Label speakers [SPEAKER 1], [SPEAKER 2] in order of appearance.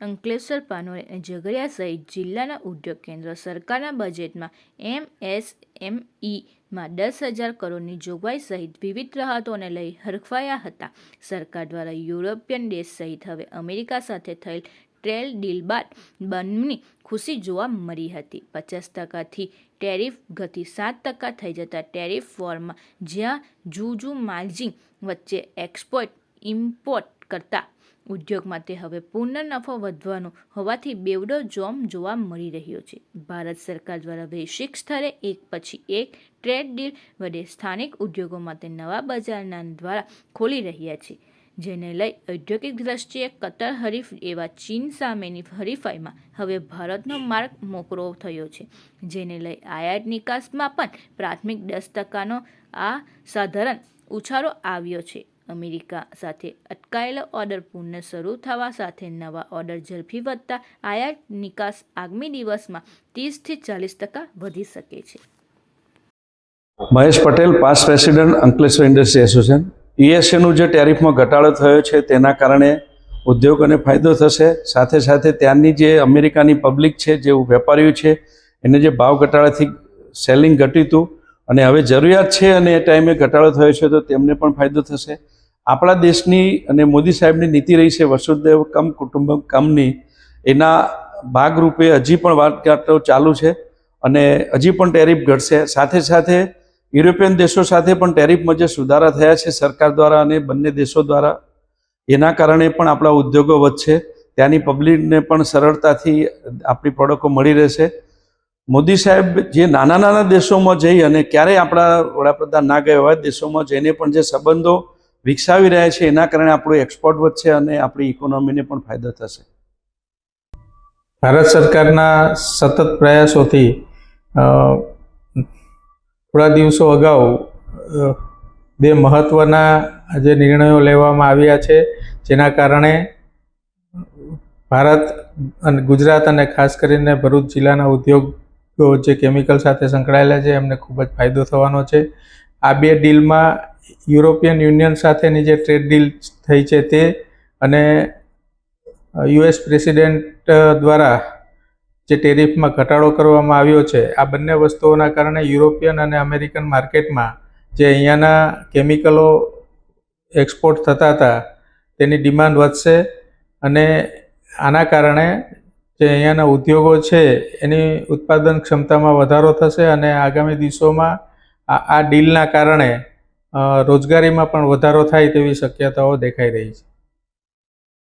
[SPEAKER 1] અંકલેશ્વર પાનોરે અને ઝઘડિયા સહિત જિલ્લાના ઉદ્યોગ કેન્દ્ર સરકારના બજેટમાં એમએસએમઈમાં દસ હજાર કરોડની જોગવાઈ સહિત વિવિધ રાહતોને લઈ હરખવાયા હતા. સરકાર દ્વારા યુરોપિયન દેશ સહિત હવે અમેરિકા સાથે થયેલ ટ્રેલ ડીલ બાદ બંધની ખુશી જોવા મળી હતી. પચાસ ટકાથી ટેરિફ ગતિ સાત ટકા થઈ જતા ટેરિફ ફોર્મમાં જ્યાં જુજુ માર્જિન વચ્ચે એક્સપોર્ટ ઇમ્પોર્ટ કરતા ઉદ્યોગ માટે હવે પૂર્ણ નફો વધવાનો હોવાથી બેવડો જોમ જોવા મળી રહ્યો છે. ભારત સરકાર દ્વારા વૈશ્વિક સ્તરે એક પછી એક ટ્રેડ ડીલ વડે સ્થાનિક ઉદ્યોગો માટે નવા બજારના દ્વારા ખોલી રહ્યા છે, જેને લઈ ઔદ્યોગિક દ્રષ્ટિએ કતર હરીફ એવા ચીન સામેની હરીફાઈમાં હવે ભારતનો માર્ગ મોકળો થયો છે, જેને લઈ આયાત નિકાસમાં પણ પ્રાથમિક દસ ટકાનો આ સાધારણ ઉછાળો આવ્યો છે. અમેરિકા સાથે અટકાયેલો ઓર્ડર પૂર્ણ શરૂ થવા સાથે નવા ઓર્ડર ઝડપી વધતા આયાત નિકાસ આગામી દિવસમાં ત્રીસથી ચાલીસ ટકા વધી શકે છે.
[SPEAKER 2] Mahesh Patel past president Ankleshwar industry association ઈએસએનું જે ટેરિફમાં ઘટાડો થયો છે, તેના કારણે ઉદ્યોગોને ફાયદો થશે. સાથે સાથે ત્યાંની જે અમેરિકાની પબ્લિક છે, જે વેપારીઓ છે, એને જે ભાવ ઘટાડાથી સેલિંગ ઘટ્યું હતું, અને હવે જરૂરિયાત છે અને એ ટાઈમે ઘટાડો થયો છે, તો તેમને પણ ફાયદો થશે. આપણા દેશની અને મોદી સાહેબની નીતિ રહી છે, વસુદેવ કમ કુટુંબમ કમની એના ભાગરૂપે હજી પણ વાટાઘાટો ચાલુ છે અને હજી પણ ટેરિફ ઘટશે. સાથે સાથે યુરોપિયન દેશો સાથે પણ ટેરિફમાં જે સુધારા થયા છે, સરકાર દ્વારા અને બંને દેશો દ્વારા. એના કારણે પણ આપણા ઉદ્યોગો વધશે. ત્યાંની પબ્લિકને પણ સરળતાથી આપણી પ્રોડક્ટો મળી રહેશે. મોદી સાહેબ જે નાના નાના દેશોમાં જઈ અને ક્યારેય આપણા વડાપ્રધાન ના ગયા હોય, દેશોમાં જઈને પણ જે સંબંધો વિકસાવી રહ્યા છે, એના કારણે આપણું એક્સપોર્ટ વધશે અને આપણી ઇકોનોમીને પણ ફાયદો થશે.
[SPEAKER 3] ભારત સરકારના સતત પ્રયાસોથી થોડા દિવસો અગાઉ બે મહત્ત્વના જે નિર્ણયો લેવામાં આવ્યા છે, જેના કારણે ભારત અને ગુજરાત અને ખાસ કરીને ભરૂચ જિલ્લાના ઉદ્યોગો જે કેમિકલ સાથે સંકળાયેલા છે, એમને ખૂબ જ ફાયદો થવાનો છે. આ બે ડીલમાં યુરોપિયન યુનિયન સાથેની જે ટ્રેડ ડીલ થઈ છે તે અને યુએસ પ્રેસિડેન્ટ દ્વારા જે ટેરિફમાં ઘટાડો કરવામાં આવ્યો છે, આ બંને વસ્તુઓના કારણે યુરોપિયન અને અમેરિકન માર્કેટમાં જે અહીંયાના કેમિકલો એક્સપોર્ટ થતા હતા, તેની ડિમાન્ડ વધશે અને આના કારણે જે અહીંયાના ઉદ્યોગો છે, એની ઉત્પાદન ક્ષમતામાં વધારો થશે અને આગામી દિવસોમાં આ ડીલના કારણે રોજગારીમાં પણ વધારો થાય તેવી શક્યતાઓ દેખાઈ રહી છે.